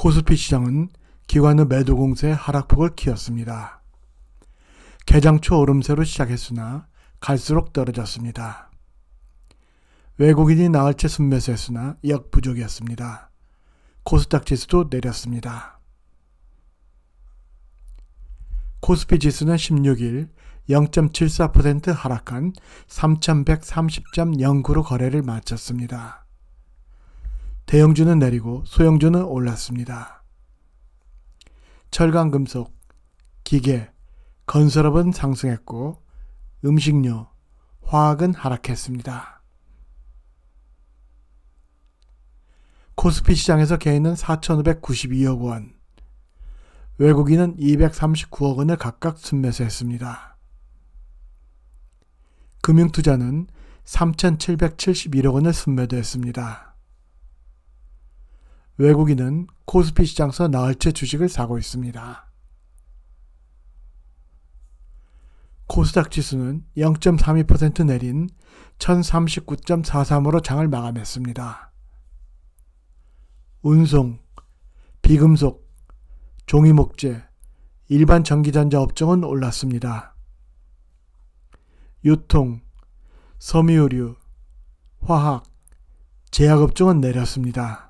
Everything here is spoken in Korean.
코스피 시장은 기관의 매도 공세에 하락폭을 키웠습니다. 개장 초 오름세로 시작했으나 갈수록 떨어졌습니다. 외국인이 나흘째 순매수했으나 역부족이었습니다. 코스닥 지수도 내렸습니다. 코스피 지수는 16일 0.74% 하락한 3130.09로 거래를 마쳤습니다. 대형주는 내리고 소형주는 올랐습니다. 철강 금속, 기계, 건설업은 상승했고 음식료, 화학은 하락했습니다. 코스피 시장에서 개인은 4,592억 원, 외국인은 239억 원을 각각 순매수했습니다. 금융투자는 3,771억 원을 순매도했습니다. 외국인은 코스피 시장에서 나흘째 주식을 사고 있습니다. 코스닥 지수는 0.32% 내린 1039.43으로 장을 마감했습니다. 운송, 비금속, 종이목재, 일반 전기전자 업종은 올랐습니다. 유통, 섬유유류, 화학, 제약업종은 내렸습니다.